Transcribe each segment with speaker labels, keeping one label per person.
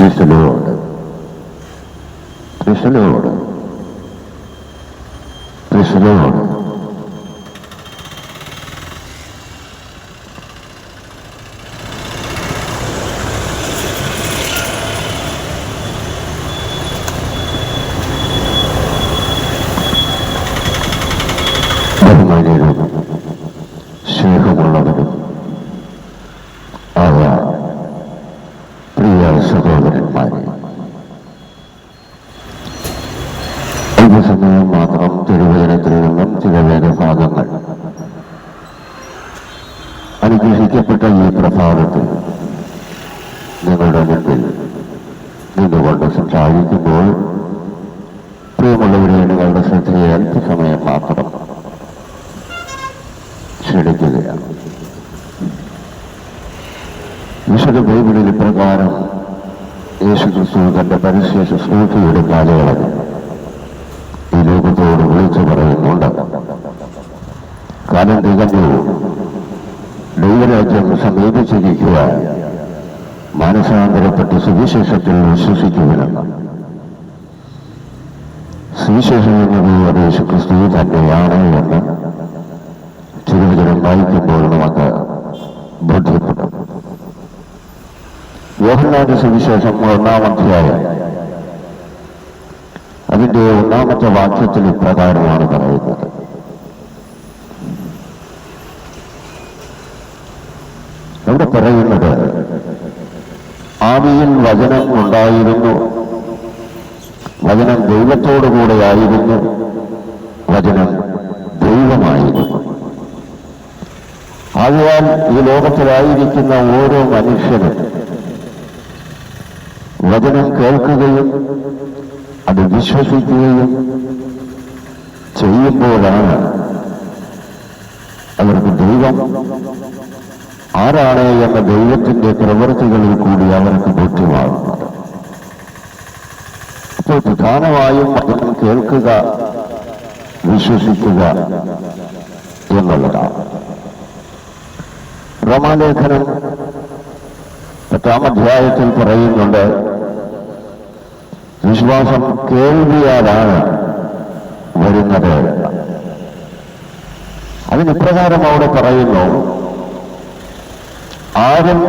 Speaker 1: Praise the Lord. ക്ഷണിക്കുകയാണ് വിശുദ്ധ ബൈബിളിൽ പ്രകാരം യേശു ക്രിസ്തു തന്റെ പരിശേഷ ശുശ്രൂഷയുടെ കാലയളവിൽ ഈ ലോകത്തോട് വിളിച്ചു പറയുന്നുണ്ട്. കാലം തികഞ്ഞു. ദൈവരാജ്യം സമീപിച്ചിരിക്കുക മാനസാന്തരപ്പെട്ട് സുവിശേഷത്തിൽ വിശ്വസിക്കുമെന്ന് സുവിശേഷം എന്നത് യേശു ക്രിസ്തു തന്നെയാണ് എന്ന് തിരുവചനം വായിക്കുമ്പോൾ നമുക്ക് ബോധ്യപ്പെട്ടു യോഹന്നാന്റെ സുവിശേഷം ഒന്നാം അധ്യായം. അതിന്റെ ഒന്നാമത്തെ വാക്യത്തിൽ ഇപ്രകാരമാണ് പറയുന്നത്. അവിടെ പറയുന്നത് ആദിയിൽ വചനം ഉണ്ടായിരുന്നു. വചനം ദൈവത്തോടുകൂടെയായിരുന്നു വചനം ദൈവമായിരുന്നു. ആകയാൽ ഈ ലോകത്തിലായിരിക്കുന്ന ഓരോ മനുഷ്യനും വചനം കേൾക്കുകയും അത് വിശ്വസിക്കുകയും ചെയ്യുമ്പോഴാണ് അവർക്ക് ദൈവം ആരാണ് എന്ന ദൈവത്തിന്റെ പ്രവൃത്തികളിൽ കൂടി അവർക്ക് ബോധ്യമാകുന്നത്. അപ്പോൾ പ്രധാനമായും വചനം കേൾക്കുക വിശ്വസിക്കുക എന്നുള്ളതാണ്. റോമാലേഖനം പത്താം അധ്യായത്തിൽ പറയുന്നുണ്ട്. വിശ്വാസം കേൾവിയാലാണ് വരുന്നത്. അതിനിപ്രകാരം അവിടെ പറയുന്നു. ആരും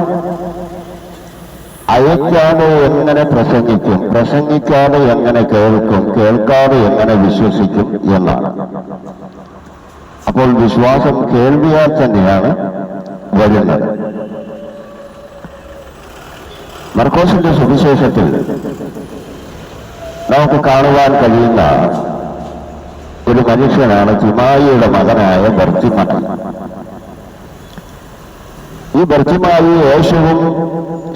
Speaker 1: അയക്കാതെ എങ്ങനെ പ്രസംഗിക്കും? പ്രസംഗിക്കാതെ എങ്ങനെ കേൾക്കും? കേൾക്കാതെ എങ്ങനെ വിശ്വസിക്കും എന്നാണ്. അപ്പോൾ വിശ്വാസം കേൾവിയാൽ തന്നെയാണ് വരുന്നത് മർക്കോസിന്റെ സുവിശേഷത്തിൽ നമുക്ക് കാണുവാൻ കഴിയുന്ന ഒരു മനുഷ്യനാണ് തിമായിയുടെ മകനായ ബർജിമ. ഈ ബർത്തിമായി യേശുവും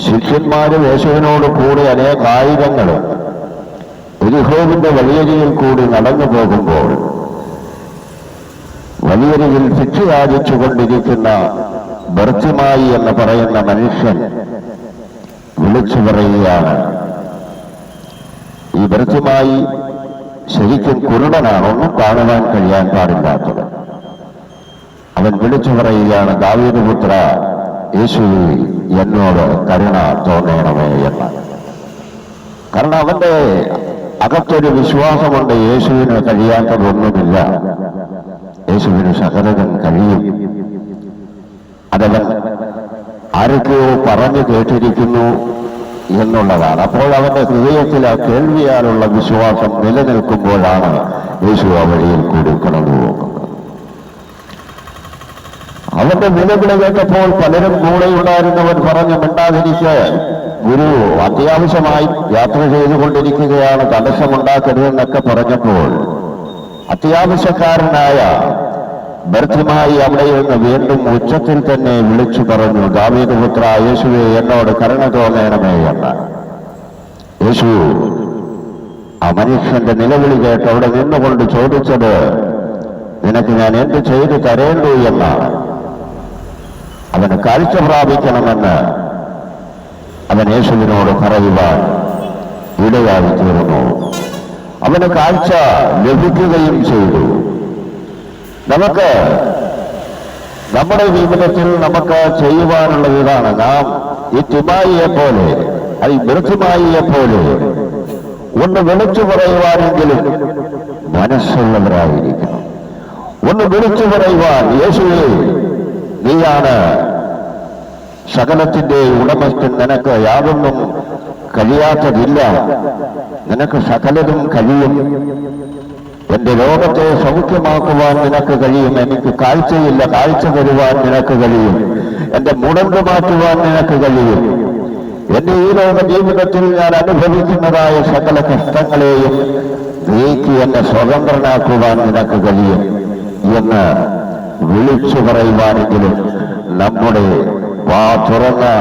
Speaker 1: ശിഷ്യന്മാരും യേശുവിനോട് കൂടി അനേകായിരങ്ങളും എരിഹോവിന്റെ വലിയരിയിൽ കൂടി നടന്നു പോകുമ്പോൾ വലിയരിയിൽ ശിക്ഷ യാചിച്ചുകൊണ്ടിരിക്കുന്ന ബർത്തിമായി എന്ന് പറയുന്ന മനുഷ്യൻ വിളിച്ചു പറയുകയാണ്. ഈ ബർജമായി ശരിക്കും കുരുടനാണ്. ഒന്നും കാണുവാൻ കഴിയാൻ പാടില്ലാത്തത്. അവൻ വിളിച്ചു പറയുകയാണ് ദാവീദ് പുത്ര യേശുവി എന്നോട് കരുണ തോന്നണമേ എന്ന്. കാരണം അവന്റെ അകത്തൊരു വിശ്വാസമുണ്ട് യേശുവിന് കഴിയാത്തതൊന്നുമില്ല. യേശുവിന് സഹതകൻ കഴിയും. അതവൻ ആരൊക്കെയോ പറഞ്ഞു കേട്ടിരിക്കുന്നു എന്നുള്ളതാണ്. അപ്പോൾ അവന്റെ ഹൃദയത്തിൽ ആ കേൾവിയാലുള്ള വിശ്വാസം നിലനിൽക്കുമ്പോഴാണ് യേശു ആ വഴിയിൽ കൂടി കടന്നു പോകുന്നത്. അവന്റെ നിലവിളി കേട്ടപ്പോൾ പലരും കൂടെ ഉണ്ടായിരുന്നവൻ പറഞ്ഞു മിണ്ടാതിരിക്കുക ഗുരു അത്യാവശ്യമായി യാത്ര ചെയ്തുകൊണ്ടിരിക്കുകയാണ് തടസ്സമുണ്ടാക്കരുതെന്നൊക്കെ പറഞ്ഞപ്പോൾ അത്യാവശ്യക്കാരനായ ബർത്തിമായി അവിടെ നിന്ന് വീണ്ടും ഉച്ചത്തിൽ തന്നെ വിളിച്ചു പറഞ്ഞു ദാവീദ് പുത്ര യേശുവെ എന്നോട് കരുണ തോന്നണമേ എന്ന്. യേശു ആ മനുഷ്യന്റെ നിലവിളി കേട്ട് അവിടെ നിന്നുകൊണ്ട് ചോദിച്ചത് നിനക്ക് ഞാൻ എന്ത് ചെയ്തു തരേണ്ടു എന്നാണ് അവന് കാഴ്ച പ്രാപിക്കണമെന്ന്. അവൻ യേശുവിനോട് പറയുവാൻ ഇടയായി തീർന്നു. അവന് കാഴ്ച ലഭിക്കുകയും ചെയ്തു. നമുക്ക് നമ്മുടെ ജീവിതത്തിൽ നമുക്ക് ചെയ്യുവാനുള്ള ഇതാണ് നാം ഈ തിമായിയെ പോലെ ഈ മൃത്തുമായിയെ പോലെ ഒന്ന് വിളിച്ചു പറയുവാനെങ്കിലും മനസ്സുള്ളവരായിരിക്കണം. ഒന്ന് വിളിച്ചു പറയുവാൻ യേശുവേ നീയാണ് സകലത്തിന്റെ ഉടമസ്ഥൻ. നിനക്ക് യാതൊന്നും കഴിയാത്തതില്ല. നിനക്ക് സകലതും കഴിയും. എന്റെ ലോകത്തെ സൗഖ്യമാക്കുവാൻ നിനക്ക് കഴിയും എനിക്ക് കാഴ്ചയില്ല കാഴ്ച തരുവാൻ നിനക്ക് കഴിയും. എന്റെ മുടന്തു മാറ്റുവാൻ നിനക്ക് കഴിയും. എന്റെ ഈ ലോക ജീവിതത്തിൽ ഞാൻ അനുഭവിക്കുന്നതായ സകല കഷ്ടങ്ങളെയും നീക്കി എന്നെ സ്വതന്ത്രനാക്കുവാൻ നിനക്ക് കഴിയും എന്ന് വിളിച്ചു പറയുവാനെങ്കിലും നമ്മുടെ വാ തുറന്ന്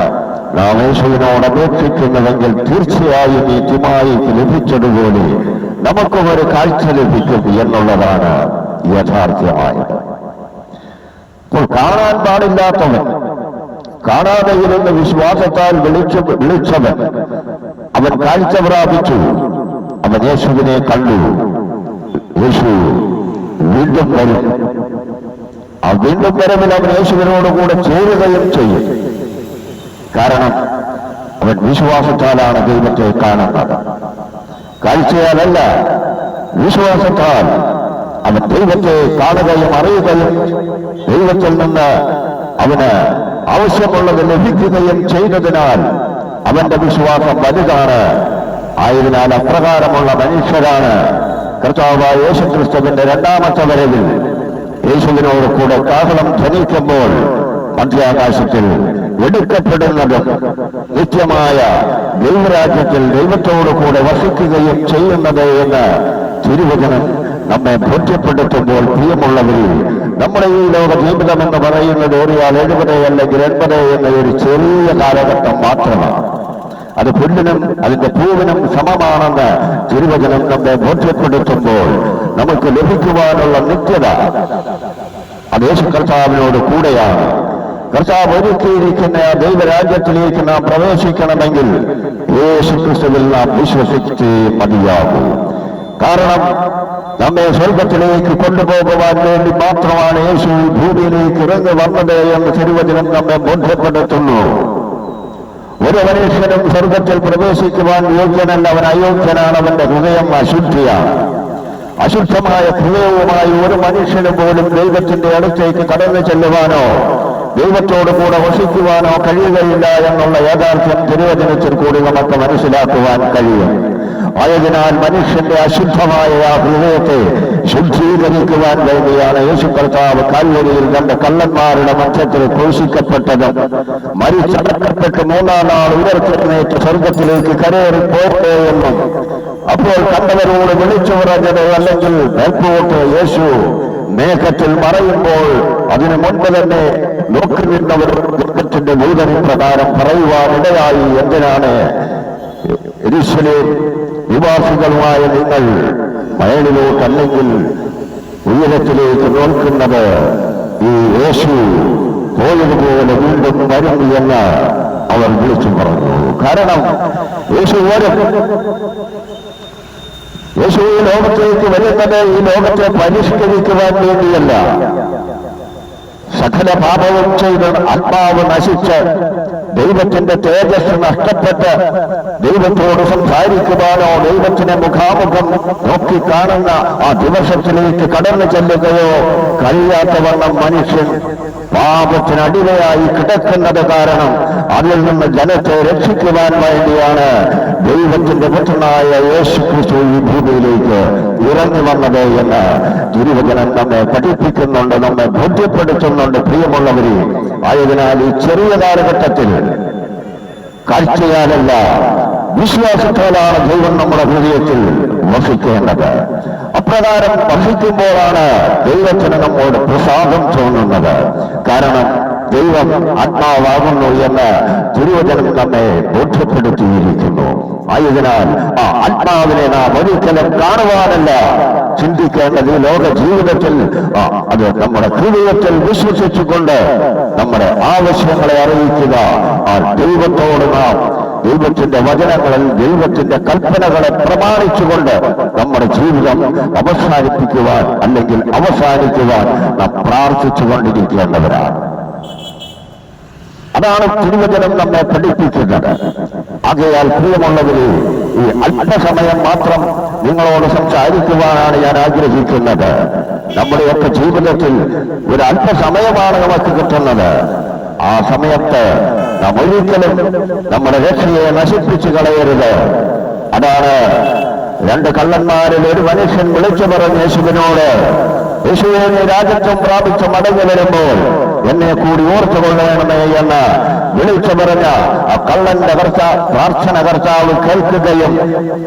Speaker 1: നാം യേശുവിനോട് അപേക്ഷിക്കുന്നുവെങ്കിൽ തീർച്ചയായും ഈ തിമായിക്ക് ലഭിച്ചതുപോലെ നമുക്കും ഒരു കാഴ്ച ലഭിക്കും എന്നുള്ളതാണ് യാഥാർത്ഥ്യമായത്. ഇപ്പോൾ കാണാൻ പാടില്ലാത്തവൻ കാണാതെ ഇരുന്ന് വിശ്വാസത്താൽ വിളിച്ചു വിളിച്ചവൻ അവൻ കാഴ്ച പ്രാപിച്ചു. അവൻ യേശുവിനെ കണ്ടു. യേശു വീണ്ടും വരും. ആ വീണ്ടും വരവിൽ അവൻ യേശുവിനോട് കൂടെ ചേരുകയും ചെയ്യും. കാരണം അവൻ വിശ്വാസത്താലാണ് ദൈവത്തെ കാണുന്നത്. കാഴ്ചയാലല്ല വിശ്വാസത്താൽ അവൻ ദൈവത്തെ കാണുകയും അറിയുകയും ദൈവത്തിൽ നിന്ന് അവന് ആവശ്യമുള്ളത് ലഭിക്കുകയും ചെയ്തതിനാൽ അവന്റെ വിശ്വാസം വലുതാണ്. ആയതിനാൽ അപ്രകാരമുള്ള മനുഷ്യരാണ്. കർത്താവായ യേശുക്രിസ്തുവിന്റെ രണ്ടാമത്തെ വരവിൽ യേശുവിനോട് കൂടെ കാഹളം ധനിക്കുമ്പോൾ മധ്യാകാശത്തിൽ എടുക്കപ്പെടുന്നതും നിത്യമായ ദൈവരാജ്യത്തിൽ ദൈവത്തോടു കൂടെ വസിക്കുകയും ചെയ്യുന്നത് എന്ന് തിരുവചനം നമ്മെ ബോധ്യപ്പെടുത്തുമ്പോൾ പ്രിയമുള്ളവരിൽ നമ്മുടെ ഈ ലോക ജീവിതം എന്ന് പറയുന്നത് ഓറിയാൽ എഴുപത് അല്ലെങ്കിൽ എൺപത് എന്ന ഒരു ചെറിയ കാലഘട്ടം മാത്രമാണ്. അത് പുല്ലിനും അതിന്റെ പൂവിനും സമമാണെന്ന് തിരുവചനം നമ്മെ ബോധ്യപ്പെടുത്തുമ്പോൾ നമുക്ക് ലഭിക്കുവാനുള്ള നിത്യത അത് യേശു കൂടെയാണ്. കർത്താവ് ഒരുക്കിയിരിക്കുന്ന ദൈവരാജ്യത്തിലേക്ക് നാം പ്രവേശിക്കണമെങ്കിൽ യേശുക്രിസ്തുവിൽ നാം വിശ്വസിച്ച് മതിയാകും. കാരണം നമ്മെ സ്വർഗത്തിലേക്ക് കൊണ്ടുപോകുവാൻ വേണ്ടി മാത്രമാണ് യേശു ഭൂമിയിലേക്ക് ഇറങ്ങി വന്നത് എന്ന് തിരുവചനം നമ്മെ ബോധ്യപ്പെടുത്തുന്നു. ഒരു മനുഷ്യനും സ്വർഗത്തിൽ പ്രവേശിക്കുവാൻ യോഗ്യനല്ല. അവൻ അയോഗ്യനാണ്. അവന്റെ ഹൃദയം അശുദ്ധിയാണ്. അശുദ്ധമായ ഹൃദയവുമായി ഒരു മനുഷ്യനും പോലും ദൈവത്തിന്റെ അടുത്തേക്ക് കടന്നു ചെല്ലുവാനോ ദൈവത്തോട് കൂടെ വസിക്കുവാനോ കഴിയുകയില്ല എന്നുള്ള യാഥാർത്ഥ്യം തിരുവചനത്തിൽ കൂടി നമുക്ക് മനസ്സിലാക്കുവാൻ കഴിയും. ആയതിനാൽ മനുഷ്യന്റെ അശുദ്ധമായ ആ ഹൃദയത്തെ ശുദ്ധീകരിക്കുവാൻ വേണ്ടിയാണ് യേശു കർത്താവ് കാൽവരിയിൽ രണ്ട് കള്ളന്മാരുടെ മധ്യത്തിൽ ക്രൂശിക്കപ്പെട്ടതും മരിച്ചടക്കപ്പെട്ട് മൂന്നാം നാൾ ഉയർത്തുന്നേറ്റ് സ്വർഗത്തിലേക്ക് കരയേറി പോകട്ടെ എന്നും. അപ്പോൾ കണ്ടവരോട് വിളിച്ചു പറഞ്ഞത് അല്ലെങ്കിൽ മേൽപോട്ട് യേശു മേഘത്തിൽ മറയുമ്പോൾ അതിനു മുൻപ് തന്നെ നോക്കി നിന്നവർ ക്രിക്കറ്റിന്റെ നൂതന പ്രകാരം പറയുവാനിടയായി എന്തിനാണ്? എരിശലേം നിവാസികളുമായ നിങ്ങൾ മയണിലോട്ടല്ലെങ്കിൽ ഉയരത്തിലേക്ക് നോക്കുന്നത് ഈ യേശു പോയതുപോലെ വീണ്ടും വരും എന്ന് അവർ വിളിച്ചു പറഞ്ഞു. കാരണം യേശു വരും. യേശു ഈ ലോകത്തേക്ക് വരുന്നത് ഈ ലോകത്തെ പരിഷ്കരിക്കുവാൻ വേണ്ടിയല്ല. സകല പാപവും ചെയ്ത് ആത്മാവ് നശിച്ച് ദൈവത്തിന്റെ തേജസ് നഷ്ടപ്പെട്ട് ദൈവത്തോട് സംസാരിക്കുവാനോ ദൈവത്തിനെ മുഖാമുഖം നോക്കി കാണുന്ന ആ ദിവസത്തിലേക്ക് കടന്നു ചെല്ലുകയോ കഴിയാത്തവണ്ണം മനുഷ്യൻ പാപത്തിനടിമയായി കിടക്കുന്നത് കാരണം അതിൽ നിന്ന് ജനത്തെ രക്ഷിക്കുവാൻ വേണ്ടിയാണ് ദൈവത്തിന്റെ പുത്രനായ യേശു ക്രിസ്തു ഈ ഭൂമിയിലേക്ക് ഇറങ്ങി വന്നത് എന്ന് തിരുവചനം നമ്മെ പഠിപ്പിക്കുന്നുണ്ട് നമ്മെ ബോധ്യപ്പെടുത്തുന്നുണ്ട് പ്രിയമുള്ളവരെ. ആയതിനാൽ ഈ ചെറിയ കാലഘട്ടത്തിൽ കാഴ്ചയാലല്ല വിശ്വാസത്താലാണ് ദൈവം നമ്മുടെ ഹൃദയത്തിൽ വസിക്കേണ്ടത്. അപ്രകാരം വസിക്കുമ്പോഴാണ് ദൈവത്തിന് നമ്മോട് പ്രസാദം തോന്നുന്നത്. കാരണം ദൈവം ആത്മാവാകുന്നു എന്ന് തിരുവചനം നമ്മെ ബോധ്യപ്പെടുത്തിയിരിക്കുന്നു. ആയതിനാൽ ആ ആത്മാവിനെ നാം ഒരിക്കലും കാണുവാനല്ല ചിന്തിക്കേണ്ടത് ഈ ലോക ജീവിതത്തിൽ. അത് നമ്മുടെ ഹൃദയത്തിൽ വിശ്വസിച്ചുകൊണ്ട് നമ്മുടെ ആവശ്യങ്ങളെ അറിയിക്കുക. ആ ദൈവത്തോട് നാം ദൈവത്തിന്റെ വചനങ്ങളിൽ ദൈവത്തിന്റെ കൽപ്പനകളെ പ്രമാണിച്ചുകൊണ്ട് നമ്മുടെ ജീവിതം അവസാനിപ്പിക്കുവാൻ അല്ലെങ്കിൽ അവസാനിക്കുവാൻ നാം പ്രാർത്ഥിച്ചുകൊണ്ടിരിക്കേണ്ടവരാണ്. അതാണ് തിരുവചനം നമ്മെ പഠിപ്പിക്കുന്നത്. ആകയാൽ പ്രിയമുള്ളവരെ ഈ അല്പസമയം മാത്രം നിങ്ങളോട് സംസാരിക്കുവാനാണ് ഞാൻ ആഗ്രഹിക്കുന്നത്. നമ്മുടെയൊക്കെ ജീവിതത്തിൽ ഒരു അല്പസമയമാണ് നമുക്ക് കിട്ടുന്നത്. ആ സമയത്ത് നാം ഒരിക്കലും നമ്മുടെ രക്ഷയെ നശിപ്പിച്ചു കളയരുത്. അതാണ് രണ്ട് കള്ളന്മാരിൽ ഒരു മനുഷ്യൻ വിളിച്ചു പറഞ്ഞ യേശുവിനോട് യേശുവിനെ രാജത്വം പ്രാപിച്ച് മടങ്ങി വരുമ്പോൾ എന്നെ കൂടി ഓർത്തുകൊള്ളണമേ എന്ന് വിളിച്ചു പറഞ്ഞ ആ കള്ളന്റെ കർച്ച പ്രാർത്ഥന കർത്താവ് കേൾക്കുകയും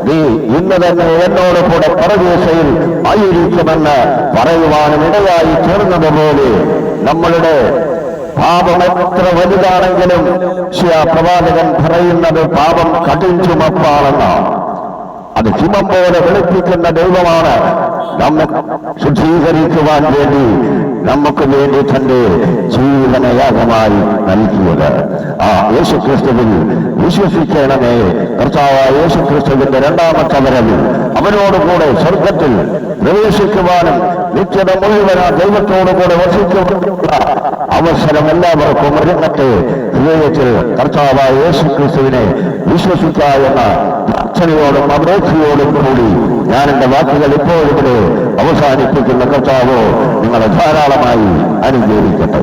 Speaker 1: നീ ഇന്ന് തന്നെ എന്നോട് കൂടെ പരദേശയിൽ ആയിരിക്കുമെന്ന് പറയുവാനും ഇടയായി തീർന്നതുപോലെ നമ്മളുടെ പാപം എത്ര വലുതാണെങ്കിലും പ്രവാചകൻ പറയുന്നത് പാപം കടും ചുമപ്പാണെന്നാണ് അത് ചുമം പോലെ വെളുപ്പിക്കുന്ന ദൈവമാണ് നമ്മെ ശുദ്ധീകരിക്കുവാൻ വേണ്ടി നമുക്ക് വേണ്ടി തന്റെ ജീവനയാഗമായി നൽകിയത്. ആ യേശുക്രിസ്തുവിൽ വിശ്വസിക്കണമേ. കർത്താവായ യേശുക്രിസ്തുവിന്റെ രണ്ടാമത്തെ വരവിൽ അവനോടുകൂടെ സ്വർഗത്തിൽ പ്രവേശിക്കുവാനും നിത്യത മുഴുവൻ ദൈവത്തോടുകൂടെ വസിക്കുവാനുള്ള അവസരം എല്ലാവർക്കും ഒരുങ്ങട്ടെ. ഹൃദയത്തിൽ കർത്താവായ യേശുക്രിസ്തുവിനെ വിശ്വസിക്കുക എന്ന പ്രാർത്ഥനയോടും അപേക്ഷയോടും കൂടി ഞാൻ എന്റെ വാക്കുകൾ ഇപ്പോൾ ഇവിടെ അവസാനിപ്പിക്കുന്ന കർത്താവോ നിങ്ങളെ ധാരാളമായി അനുഗ്രഹിക്കട്ടെ.